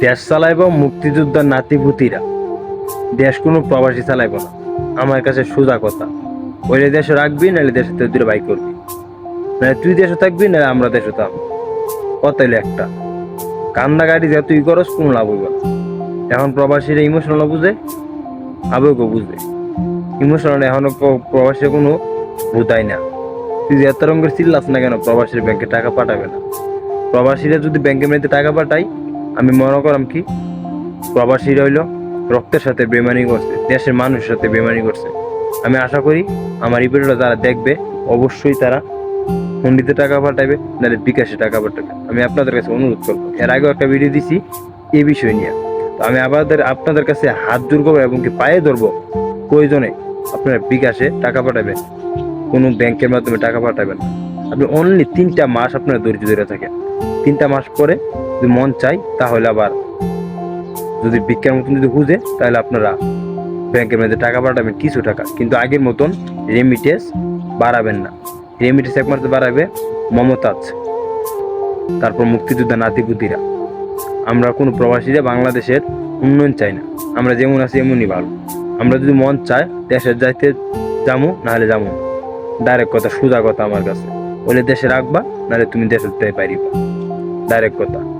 দেশ চালাইব মুক্তিযোদ্ধার নাতিপুতিরা। দেশ কোনো প্রবাসী চালাইব না। আমার কাছে সোজা কথা, ওইলে দেশে রাখবি, নাহলে দেশে তুই দূরে বাই করবি। নাহলে তুই দেশে থাকবি, নাহলে আমরা দেশে থাকব। হইল একটা। কান্দা গাড়ি যা তুই করস, কোনো লাভ হইব এখন প্রবাসীরা ইমোশনাল বুঝে, আবেগও বুঝবে ইমোশনাল এখনও প্র- প্রবাসীর কোনো বোধাই না। তুই এত রঙের চিল্লাস না কেন, প্রবাসীর ব্যাংকে টাকা পাঠাবে না। প্রবাসীরা যদি ব্যাংকের মধ্যে টাকা পাঠাই আমি মনে করাম কি? প্রবাসীরা হইল রক্তের সাথে বেমানি করছে, দেশের মানুষের সাথে বেমানি করছে। আমি আশা করি আমার এই যারা দেখবে, অবশ্যই তারা হুন্ডিতে টাকা পাঠাবে, নাহলে বিকাশে টাকা পাঠাবে। আমি আপনাদের কাছে অনুরোধ করব। এর আগেও একটা ভিডিও দিছি এই বিষয় নিয়ে। তো আমি আপনাদের আপনাদের কাছে হাত জোর করব এবং কি পায়ে ধরবো। প্রয়োজনে আপনারা বিকাশে টাকা পাঠাবেন। কোনো ব্যাংকের মাধ্যমে টাকা পাঠাবেন আপনি অনলি তিনটা মাস আপনার ধৈর্য ধরে থাকেন। তিনটা মাস পরে যদি মন চাই, তাহলে আবার যদি বিজ্ঞান মতন যদি খুঁজে তাহলে আপনারা ব্যাংকের মধ্যে টাকা পাঠাবেন কিছু টাকা। কিন্তু আগের মতন রেমিটেন্স বাড়াবেন না। রেমিটেন্স একমাত্র বাড়াবে মমতাজ, তারপর মুক্তিযোদ্ধা নাতিপুতিরা। আমরা কোনো প্রবাসীরা বাংলাদেশের উন্নয়ন চাই না। আমরা যেমন আছি, এমনই ভালো। আমরা যদি মন চায় দেশের যাইতে যামু, নাহলে যামু। ডাইরেক্ট কথা, সোজা কথা আমার কাছে। বলে দেশে রাখবা, নাহলে তুমি দেশের থেকে পারিবা ডাইরেক্ট কথা।